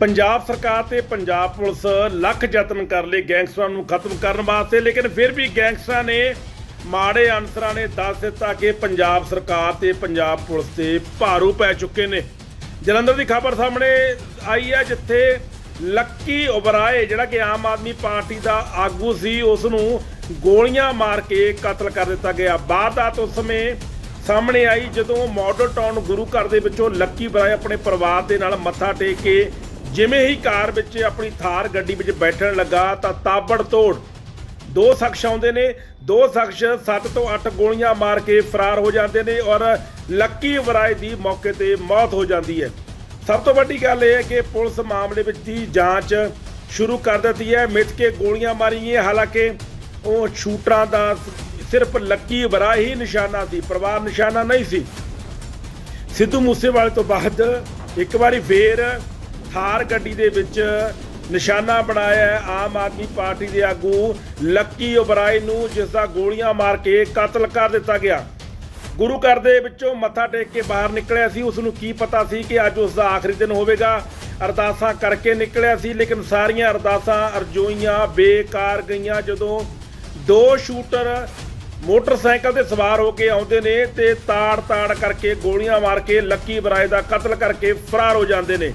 ਪੰਜਾਬ ਸਰਕਾਰ ਤੇ ਪੰਜਾਬ ਪੁਲਿਸ ਲੱਖ ਯਤਨ ਕਰ ਲਏ ਗੈਂਗਸਟਰਾਂ ਨੂੰ ਖਤਮ ਕਰਨ ਵਾਸਤੇ, ਲੇਕਿਨ ਫਿਰ ਵੀ ਗੈਂਗਸਟਰਾਂ ਨੇ ਮਾੜੇ ਅਨਸਰਾਂ ਨੇ ਦੱਸ ਦਿੱਤਾ ਕਿ ਪੰਜਾਬ ਸਰਕਾਰ ਤੇ ਪੰਜਾਬ ਪੁਲਿਸ ਤੇ ਭਾਰੂ ਪੈ ਚੁੱਕੇ ਨੇ। ਜਲੰਧਰ ਦੀ ਖਬਰ ਸਾਹਮਣੇ ਆਈ ਹੈ, ਜਿੱਥੇ ਲੱਕੀ ਉਬਰਾਏ, ਜਿਹੜਾ ਕਿ ਆਮ ਆਦਮੀ ਪਾਰਟੀ ਦਾ ਆਗੂ ਸੀ ਉਸ ਨੂੰ ਗੋਲੀਆਂ ਮਾਰ ਕੇ ਕਤਲ ਕਰ ਦਿੱਤਾ ਗਿਆ। ਵਾਰਦਾਤ ਉਸ ਸਮੇਂ ਸਾਹਮਣੇ ਆਈ ਜਦੋਂ ਮਾਡਲ ਟਾਊਨ ਗੁਰੂ ਘਰ ਦੇ ਵਿੱਚੋਂ ਲੱਕੀ ਬਰਾਏ ਆਪਣੇ ਪਰਿਵਾਰ ਦੇ ਨਾਲ ਮੱਥਾ ਟੇਕ ਕੇ ਜਿਵੇਂ ਹੀ ਕਾਰ ਵਿੱਚ ਆਪਣੀ ਥਾਰ ਗੱਡੀ ਵਿੱਚ ਬੈਠਣ ਲੱਗਾ ਤਾਂ ਤਾਬੜ ਤੋੜ ਦੋ ਸ਼ਖਸ ਆਉਂਦੇ ਨੇ, ਦੋ ਸ਼ਖਸ 7 ਤੋਂ 8 ਗੋਲੀਆਂ ਮਾਰ ਕੇ ਫਰਾਰ ਹੋ ਜਾਂਦੇ ਨੇ ਔਰ ਲੱਕੀ ਵਰਾਏ ਦੀ ਮੌਕੇ ਤੇ ਮੌਤ ਹੋ ਜਾਂਦੀ ਹੈ। ਸਭ ਤੋਂ ਵੱਡੀ ਗੱਲ ਇਹ ਹੈ ਕਿ ਪੁਲਿਸ ਮਾਮਲੇ ਵਿੱਚ ਦੀ ਜਾਂਚ ਸ਼ੁਰੂ ਕਰ ਦਿੱਤੀ ਹੈ। ਮਿੱਥ ਕੇ ਗੋਲੀਆਂ ਮਾਰੀਆਂ, ਹਾਲਾਂਕਿ ਉਹ ਸ਼ੂਟਰਾਂ ਦਾ ਸਿਰਫ ਲੱਕੀ ਬਰਾ ਹੀ ਨਿਸ਼ਾਨਾ ਸੀ, ਪਰਿਵਾਰ ਨਿਸ਼ਾਨਾ ਨਹੀਂ ਸੀ। ਸਿੱਧੂ ਮੂਸੇਵਾਲੇ ਤੋਂ ਬਾਅਦ ਇੱਕ ਵਾਰੀ ਫੇਰ ਥਾਰ ਗੱਡੀ ਦੇ ਵਿੱਚ ਨਿਸ਼ਾਨਾ ਬਣਾਇਆ ਆਮ ਆਦਮੀ ਪਾਰਟੀ ਦੇ ਆਗੂ ਲੱਕੀ ਓਬਰਾਏ ਨੂੰ ਜਿਸ ਦਾ ਗੋਲੀਆਂ ਮਾਰ ਕੇ ਕਤਲ ਕਰ ਦਿੱਤਾ ਗਿਆ। ਗੁਰੂ ਘਰ ਦੇ ਵਿੱਚੋਂ ਮੱਥਾ ਟੇਕ ਕੇ ਬਾਹਰ ਨਿਕਲਿਆ ਸੀ। ਉਸ ਨੂੰ ਕੀ ਪਤਾ ਸੀ ਕਿ ਅੱਜ ਉਸ ਦਾ ਆਖਰੀ ਦਿਨ ਹੋਵੇਗਾ। ਅਰਦਾਸਾਂ ਕਰਕੇ ਨਿਕਲਿਆ ਸੀ, ਲੇਕਿਨ ਸਾਰੀਆਂ ਅਰਦਾਸਾਂ ਅਰਜ਼ੋਈਆਂ, ਬੇਕਾਰ ਗਈਆਂ। ਜਦੋਂ ਦੋ ਸ਼ੂਟਰ ਮੋਟਰਸਾਈਕਲ ਤੇ ਸਵਾਰ ਹੋ ਕੇ ਆਉਂਦੇ ਨੇ ਤੇ ਤਾੜ-ਤਾੜ ਕਰਕੇ ਗੋਲੀਆਂ ਮਾਰ ਕੇ ਲੱਕੀ ਬਰਾਏ ਦਾ ਕਤਲ ਕਰਕੇ ਫਰਾਰ ਹੋ ਜਾਂਦੇ ਨੇ।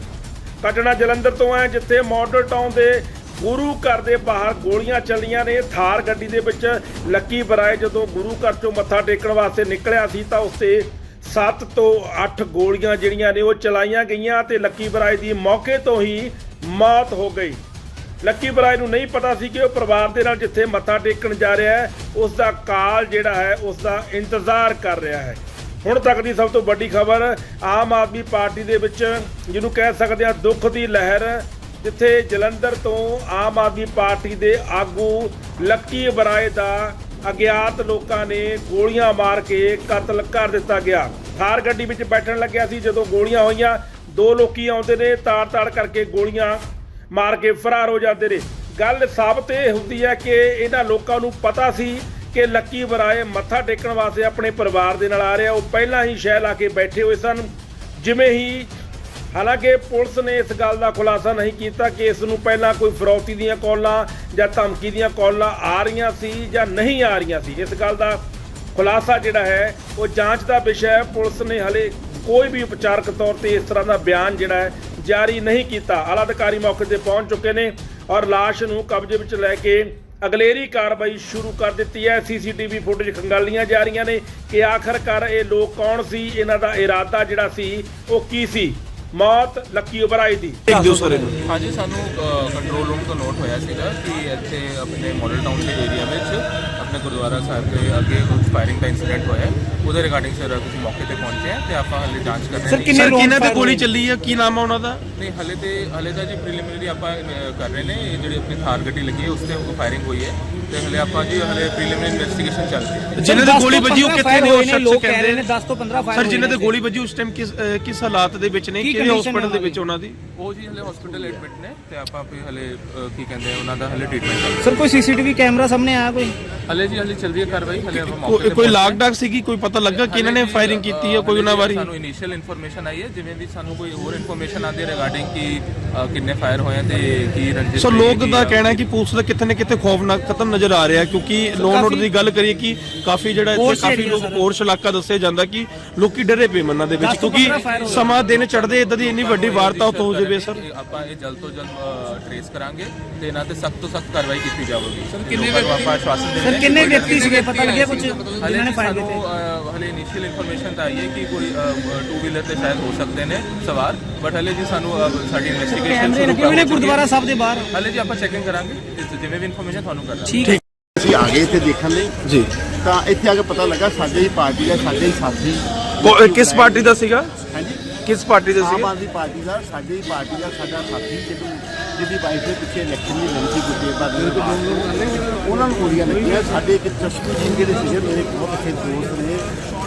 ਘਟਨਾ ਜਲੰਧਰ ਤੋਂ ਹੈ, ਜਿੱਥੇ ਮਾਡਲ ਟਾਊਨ ਦੇ ਗੁਰੂ ਘਰ ਦੇ ਬਾਹਰ ਗੋਲੀਆਂ ਚੱਲੀਆਂ ਨੇ। ਥਾਰ ਗੱਡੀ ਦੇ ਵਿੱਚ ਲੱਕੀ ਬਰਾਏ ਜਦੋਂ ਗੁਰੂ ਘਰ ਚੋਂ ਮੱਥਾ ਟੇਕਣ ਵਾਸਤੇ ਨਿਕਲਿਆ ਸੀ, ਤਾਂ ਉਸ 'ਤੇ 7 ਤੋਂ 8 ਗੋਲੀਆਂ ਜਿਹੜੀਆਂ ਨੇ, ਉਹ ਚਲਾਈਆਂ ਗਈਆਂ ਤੇ ਲੱਕੀ ਬਰਾਏ ਦੀ ਮੌਕੇ ਤੋਂ ਹੀ ਮੌਤ ਹੋ ਗਈ। ਲੱਕੀ ਬਰਾਏ ਨੂੰ ਨਹੀਂ ਪਤਾ ਸੀ ਕਿ ਉਹ ਪਰਿਵਾਰ ਦੇ ਨਾਲ ਜਿੱਥੇ ਮੱਥਾ ਟੇਕਣ ਜਾ ਰਿਹਾ ਹੈ ਉਸ ਦਾ ਕਾਲ ਜਿਹੜਾ ਹੈ ਉਸ ਦਾ ਇੰਤਜ਼ਾਰ ਕਰ ਰਿਹਾ ਹੈ। ਹੁਣ ਤੱਕ ਦੀ ਸਭ ਤੋਂ ਵੱਡੀ ਖਬਰ ਆਮ ਆਦਮੀ ਪਾਰਟੀ ਦੇ ਵਿੱਚ, ਜਿਹਨੂੰ ਕਹਿ ਸਕਦੇ ਆ ਦੁੱਖ ਦੀ ਲਹਿਰ, ਜਿੱਥੇ ਜਲੰਧਰ ਤੋਂ ਆਮ ਆਦਮੀ ਪਾਰਟੀ ਦੇ ਆਗੂ ਲੱਕੀ ਬਰਾਏ ਦਾ ਅਗਿਆਤ ਲੋਕਾਂ ਨੇ ਗੋਲੀਆਂ ਮਾਰ ਕੇ ਕਤਲ ਕਰ ਦਿੱਤਾ ਗਿਆ। ਥਾਰ ਗੱਡੀ ਵਿੱਚ ਬੈਠਣ ਲੱਗਿਆ ਸੀ, ਜਦੋਂ ਗੋਲੀਆਂ ਹੋਈਆਂ, ਦੋ ਲੋਕੀ ਆਉਂਦੇ ਨੇ, ਤਾੜ-ਤਾੜ ਕਰਕੇ ਗੋਲੀਆਂ ਮਾਰ ਕੇ ਫਰਾਰ ਹੋ ਜਾਂਦੇ ਨੇ। ਗੱਲ ਸਾਬਤ ਇਹ ਹੁੰਦੀ ਹੈ ਕਿ ਇਹਨਾਂ ਲੋਕਾਂ ਨੂੰ ਪਤਾ ਸੀ ਕਿ ਲੱਕੀ ਬਰਾਏ ਮੱਥਾ ਟੇਕਣ ਵਾਸਤੇ ਆਪਣੇ ਪਰਿਵਾਰ ਦੇ ਨਾਲ ਆ ਰਿਹਾ। ਉਹ ਪਹਿਲਾਂ ਹੀ ਸ਼ਹਿ ਲਾ ਕੇ ਬੈਠੇ ਹੋਏ ਸਨ। ਜਿਵੇਂ ਹੀ ਹਾਲਾਂਕਿ ਪੁਲਿਸ ਨੇ ਇਸ ਗੱਲ ਦਾ ਖੁਲਾਸਾ ਨਹੀਂ ਕੀਤਾ ਕਿ ਇਸ ਨੂੰ ਪਹਿਲਾਂ ਕੋਈ ਫਰੌਤੀ ਦੀਆਂ ਕਾਲਾਂ ਜਾਂ ਧਮਕੀ ਦੀਆਂ ਕਾਲਾਂ ਆ ਰਹੀਆਂ ਸੀ ਜਾਂ ਨਹੀਂ ਆ ਰਹੀਆਂ ਸੀ। ਇਸ ਗੱਲ ਦਾ ਖੁਲਾਸਾ ਜਿਹੜਾ ਹੈ, ਉਹ ਜਾਂਚ ਦਾ ਵਿਸ਼ਾ ਹੈ। ਪੁਲਿਸ ਨੇ ਹਲੇ ਕੋਈ ਵੀ ਉਪਚਾਰਕ ਤੌਰ ਤੇ ਇਸ ਤਰ੍ਹਾਂ ਦਾ ਬਿਆਨ ਜਿਹੜਾ ਹੈ, ਜਾਰੀ ਨਹੀਂ ਕੀਤਾ। ਆਲਾ ਅਧਿਕਾਰੀ ਮੌਕੇ ਤੇ ਪਹੁੰਚ ਚੁੱਕੇ ਨੇ ਔਰ ਲਾਸ਼ ਨੂੰ ਕਬਜ਼ੇ ਵਿੱਚ ਲੈ ਕੇ ਅਗਲੇਰੀ ਕਾਰਵਾਈ ਸ਼ੁਰੂ ਕਰ ਦਿੱਤੀ ਹੈ। ਸੀਸੀਟੀਵੀ ਫੁਟੇਜ ਖੰਗਾਲੀਆਂ ਜਾ ਰਹੀਆਂ ਨੇ ਕਿ ਆਖਰਕਾਰ ਇਹ ਲੋਕ ਕੌਣ ਸੀ ਇਹਨਾਂ ਦਾ ਇਰਾਦਾ ਜਿਹੜਾ ਸੀ ਉਹ ਕੀ ਸੀ? ਮੌਤ ਲੱਕੀ ਉਬਰਾਈ ਦੀ। ਹਾਂਜੀ ਸਾਨੂੰ ਕੰਟਰੋਲ ਰੂਮ ਤੋਂ ਨੋਟ ਹੋਇਆ ਸੀਗਾ ਕਿ ਇੱਥੇ ਆਪਣੇ ਮਾਡਲ ਟਾਊਨ ਦੇ ਏਰੀਆ ਵਿੱਚ ਆਪਣੇ ਗੁਰਦੁਆਰਾ ਸਾਹਿਬ ਦੇ ਅੱਗੇ ਕੁਝ ਫਾਇਰਿੰਗ ਦਾ ਇਨਸੀਡੈਂਟ ਹੋਇਆ ਹੈ। ਉਹਦੇ ਰਿਗਾਰਡਿੰਗ ਸਰ ਅਸੀਂ ਮੌਕੇ ਤੇ ਪਹੁੰਚੇ ਹਾਂ ਤੇ ਆਪਾਂ ਹਾਲੇ ਜਾਂਚ ਕਰ ਰਹੇ ਸਰ ਹਾਂ। ਕਿੰਨੇ ਕਿਹਨਾਂ ਤੇ ਗੋਲੀ ਚੱਲੀ ਆ? ਕੀ ਨਾਮ ਆ ਉਹਨਾਂ ਦਾ? ਨਹੀਂ ਹਲੇ ਤੇ ਹਲੇ ਤਾਂ ਜੀ ਪ੍ਰੀਲਿਮਿਨਰੀ ਆਪਾਂ ਅਹ, ਕਰ ਰਹੇ ਨੇ। ਇਹ ਜਿਹੜੀ ਆਪਣੀ ਥਾਰ ਗੱਡੀ ਲੱਗੀ ਹੈ ਉਸ ਤੇ ਫਾਇਰਿੰਗ ਹੋਈ ਹੈ ਤੇ ਹਲੇ ਆਪਾਂ ਜੀ ਹਲੇ ਪ੍ਰੀਲਿਮਿਨਰੀ ਇਨਵੈਸਟੀਗੇਸ਼ਨ ਚੱਲ ਰਹੀ ਹੈ। ਜਿਨ੍ਹਾਂ ਦੀ ਗੋਲੀ ਵੱਜੀ ਉਹ ਕਿੱਥੇ ਨੇ? ਉਹ ਸ਼ਖਸ ਲੋਕ ਕਹਿ ਰਹੇ ਕਹਿੰਦੇ ਨੇ 10 ਤੋਂ 15 ਫਾਇਰ ਸਰ ਜਿਨ੍ਹਾਂ ਤੇ ਗੋਲੀ ਵੱਜੀ ਉਸ ਟਾਈਮ ਕਿਸ ਅਹ, ਕਿਸ ਹਾਲਾਤ ਦੇ ਵਿੱਚ ਨੇ? ਕੀ ਕਿਹੜੇ condition ਹਸਪੀਟਲ ਦੇ ਵਿੱਚ ਉਹਨਾਂ ਦੀ? ਉਹ ਜੀ ਹਲੇ ਹਸਪੀਟਲ ਐਡਮਿਟ ਨੇ ਤੇ ਆਪਾਂ ਵੀ ਹਲੇ ਅਹ, ਕੀ ਕਹਿੰਦੇ ਆ, ਉਹਨਾਂ ਦਾ ਹਲੇ ਟ੍ਰੀਟਮੈਂਟ ਚੱਲ ਰਿਹਾ ਸਰ ਕੋਈ ਸੀਸੀਟੀਵੀ ਕੈਮਰਾ ਸਾਹਮਣੇ ਆਇਆ ਕੋਈ? ਹਲੇ ਜੀ ਹਲੇ ਚੱਲ ਰਹੀ ਹੈ ਕਾਰਵਾਈ ਹਲੇ ਆਪਾਂ ਮੌਕੇ ਕੋਈ ਤੇ ਕੋਈ ਲਾਗ ਡਾਕ ਸੀਗੀ ਕੋਈ ਪਤਾ ਲੱਗਾ ਕਿ ਇਹਨਾਂ ਨੇ ਫਾਇਰਿੰਗ ਕੀਤੀ ਹੈ ਕੋਈ ਉਹਨਾਂ ਬਾਰੇ ਸਾਨੂੰ ਇਨੀਸ਼ੀਅਲ ਇਨਫੋਰਮੇਸ਼ਨ ਆਈ ਹੈ ਜਿਵੇਂ ਵੀ ਸਾਨੂੰ ਕੋਈ ਹੋਰ ਇਨਫੋਰਮੇਸ਼ਨ ਆਉਂਦੀ ਹੈ ਰਿਗਾਰਡਿੰਗ ਕਿ ਕਿੰਨੇ ਫਾਇਰ ਹੋਏ ਆ ਤੇ ਕੀ ਰੰਜਿਸ਼ ਸੋ ਲੋਕ ਦਾ। ਕਹਿਣਾ ਹੈ ਕਿ ਪੁਲਿਸ ਦਾ ਕਿਤੇ ਨਾ ਕਿਤੇ ਖੌਫਨਾਕ ਖਤਮ ਨਜ਼ਰ ਆ ਰਿਹਾ ਕਿਉਂਕਿ ਲੋਨ ਨੋਟ ਦੀ ਗੱਲ ਕਰੀਏ ਕਿ ਕਾਫੀ ਜਿਹੜਾ ਇੱਥੇ ਕਾਫੀ ਲੋਕ। ਪੋਰਸ਼ ਇਲਾਕਾ ਦੱਸਿਆ ਜਾਂਦਾ ਕਿ ਲੋਕੀ ਡਰੇ ਪਏ ਮਨਾਂ ਦੇ ਵਿੱਚ ਕਿਉਂਕਿ। ਸਮਾਂ ਦਿਨ ਚੜਦੇ ਇਦਾਂ ਦੀ ਇੰਨੀ ਵੱਡੀ ਵਾਰਦਾਤ ਹੋ ਜਾਵੇ ਸਰ ਆਪਾਂ ਇਹ ਜਲਦ ਤੋਂ ਜਲਦ ਟ੍ਰੇਸ ਕਰਾਂਗੇ ਤੇ ਇਹਨਾਂ ਤੇ ਸਖਤ ਤੋਂ ਸਖਤ ਕਾਰਵਾਈ ਕੀਤੀ ਜਾਵੇਗੀ ਸਰ ਕਿੰਨੇ ਆਪਾਂ ਆਸ਼ਵਾਸਨ ਦੇ ਸਰ ਕਿੰਨੇ ਵਿਅਕਤੀ ਸੀਗੇ? ਪਤਾ ਲੱਗਿਆ ਕੁਝ ਜਿਨ੍ਹਾਂ ਨੇ ਫਾਇਰ ਕੀਤੇ? ਹਲੇ ਇਨੀਸ਼ੀਅਲ ਇਨਫੋਰਮੇਸ਼ਨ ਤਾਂ ਆਈ ਹੈ ਕਿ ਕੋਈ ਟੂ ਵੀਲਰ ਤੇ ਸ਼ਾਇਦ ਹੋ ਸਕਦੇ ਨੇ ਸਵਾਰ ਬਟ ਹਲੇ ਜੀ ਸਾਨੂੰ ਸਾਡੀ ਇਨਵੈਸਟੀਗੇਸ਼ਨ ਕੈਮਰੇ ਲੱਗੇ ਹੋਏ ਨੇ ਗੁਰਦੁਆਰਾ ਸਾਹਿਬ ਦੇ ਬਾਹਰ? ਹਲੇ ਜੀ ਆਪਾਂ ਚੈਕਿੰਗ ਕਰਾਂਗੇ ਜਿਵੇਂ ਵੀ ਇਨਫੋਰਮੇਸ਼ਨ ਤੁਹਾਨੂੰ ਕਰਾਂਗੇ ਠੀਕ ਹੈ। ਅਸੀਂ ਆ ਗਏ ਇੱਥੇ ਦੇਖਣ ਲਈ। ਜੀ। ਤਾਂ ਇੱਥੇ ਆ ਕੇ ਪਤਾ ਲੱਗਾ ਸਾਡੇ ਹੀ ਪਾਰਟੀ ਦਾ ਸਾਡੇ ਹੀ ਸਾਥੀ। ਕਿਸ ਪਾਰਟੀ ਦਾ ਸੀਗਾ? ਕਿਸ ਪਾਰਟੀ ਦਾ ਆਮ ਆਦਮੀ ਪਾਰਟੀ ਦਾ ਸਾਡੇ ਪਾਰਟੀ ਦਾ ਸਾਡਾ ਸਾਥੀ ਜਿਹਨੂੰ ਜਿਹਦੀ ਵਾਈਫ ਦੇ ਪਿੱਛੇ ਇਲੈਕਸ਼ਨ ਦੀ ਲੜੀ ਸੀ ਗੁੱਡੇ ਬਾਦ ਉਹਨਾਂ ਨੂੰ ਗੋਲੀਆਂ ਲੱਗੀਆਂ। ਸਾਡੇ ਇੱਕ ਚਸ਼ਮੀ ਜੀ ਜਿਹੜੇ ਸੀਗੇ ਮੇਰੇ ਬਹੁਤ ਅੱਛੇ ਦੋਸਤ ਨੇ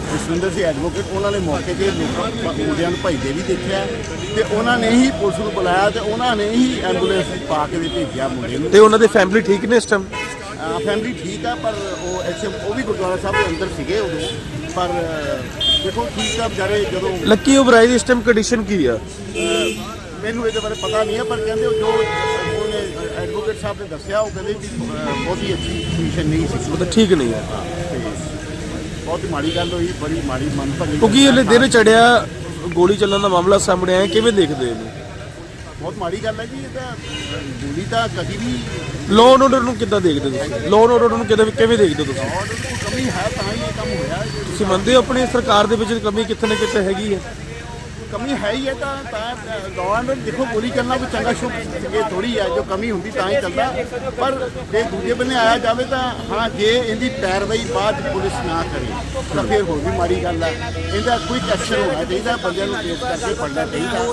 ਜਸਵਿੰਦਰ ਸਿੰਘ ਐਡਵੋਕੇਟ ਉਹਨਾਂ ਨੇ ਮੌਕੇ ਤੇ ਲੋਕਾਂ ਮੁੰਡਿਆਂ ਨੂੰ ਭਜਦੇ ਵੀ ਦੇਖਿਆ ਤੇ ਉਹਨਾਂ ਨੇ ਹੀ ਪੁਲਿਸ ਨੂੰ ਬੁਲਾਇਆ ਤੇ ਉਹਨਾਂ ਨੇ ਹੀ ਐਂਬੂਲੈਂਸ ਪਾ ਕੇ ਵੀ ਭੇਜਿਆ ਮੁੰਡੇ ਨੂੰ। ਤੇ ਉਹਨਾਂ ਦੇ ਫੈਮਿਲੀ ਠੀਕ ਨੇ ਇਸ ਟਾਈਮ ਫੈਮਿਲੀ ਠੀਕ ਆ ਪਰ ਉਹ ਐਸੇ ਉਹ ਵੀ ਗੁਰਦੁਆਰਾ ਸਾਹਿਬ ਦੇ ਅੰਦਰ ਸੀਗੇ ਉਦੋਂ। ਪਰ ਦੇਖੋ ਠੀਕ ਆ ਵਿਚਾਰੇ ਜਦੋਂ ਲੱਕੀ ਓਬਰਾਏ ਦੀ ਇਸ ਟਾਈਮ ਕੰਡੀਸ਼ਨ ਕੀ ਆ? ਮੈਨੂੰ ਇਹਦੇ ਬਾਰੇ ਪਤਾ ਨਹੀਂ ਹੈ ਪਰ ਕਹਿੰਦੇ ਉਹ ਜੋ ਉਹਨੇ ਐਡਵੋਕੇਟ ਸਾਹਿਬ ਨੇ ਦੱਸਿਆ ਉਹ ਕਹਿੰਦੇ ਵੀ ਅਹ, ਬਹੁਤੀ ਅੱਛੀ ਪੋਜੀਸ਼ਨ ਨਹੀਂ ਸੀ। ਮਤਲਬ ਠੀਕ ਨਹੀਂ ਤੇ ਬਹੁਤ ਮਾੜੀ ਗੱਲ ਹੋਈ ਬੜੀ ਮਾੜੀ ਮਨ ਭੰਗੀ ਕਿਉਂਕਿ ਇਹਨੇ ਦਿਨ ਚੜਿਆ ਗੋਲੀ ਚੱਲਣ ਦਾ ਮਾਮਲਾ ਸਾਹਮਣੇ ਆਇਆ ਕਿਵੇਂ ਦੇਖਦੇ ਹੋ ਇਹਨੂੰ? ਬਹੁਤ ਮਾੜੀ ਗੱਲ ਹੈ ਜੀ ਇਹ ਤਾਂ ਗੋਲੀ ਤਾਂ ਕਦੀ ਵੀ ਲਾਅ ਐਂਡ ਆਰਡਰ ਨੂੰ ਕਿੱਦਾਂ ਦੇਖਦੇ ਹੋ ਤੁਸੀਂ? ਲਾਅ ਐਂਡ ਆਰਡਰ ਨੂੰ ਕਿੱਦਾਂ ਕਿਵੇਂ ਦੇਖਦੇ ਹੋ ਤੁਸੀਂ ਕਮੀ ਹੈ ਤਾਂ ਹੀ ਇਹ ਕੰਮ ਹੋਇਆ ਤੁਸੀਂ ਮੰਨਦੇ ਹੋ ਆਪਣੀ ਸਰਕਾਰ ਦੇ ਵਿੱਚ ਕਮੀ ਕਿੱਥੇ ਨਾ ਕਿਤੇ ਹੈਗੀ ਹੈ? ਕਮੀ ਹੈ ਹੀ ਹੈ ਤਾਂ ਤਾਂ ਗਵਰਨਮੈਂਟ ਦੇਖੋ, ਗੋਲੀ ਚੱਲਣਾ ਕੋਈ ਚੰਗਾ ਸ਼ੁਭ ਇਹ ਥੋੜੀ ਹੈ, ਜੋ ਕਮੀ ਹੁੰਦੀ ਤਾਂ ਹੀ ਚੱਲਦਾ। ਪਰ ਜੇ ਦੂਜੇ ਬੰਨੇ ਆਇਆ ਜਾਵੇ ਤਾਂ, ਹਾਂ, ਜੇ ਇਹਦੀ ਪੈਰਵਾਈ ਬਾਅਦ 'ਚ ਪੁਲਿਸ ਨਾ ਕਰੇ, ਤਾਂ ਫਿਰ ਹੋਰ ਵੀ ਮਾੜੀ ਗੱਲ ਹੈ। ਇਹਦਾ ਕੋਈ ਐਕਸ਼ਨ ਹੋਣਾ ਚਾਹੀਦਾ, ਬੰਦਿਆਂ ਨੂੰ ਕੇਸ ਕਰਕੇ ਫੜਨਾ ਚਾਹੀਦਾ।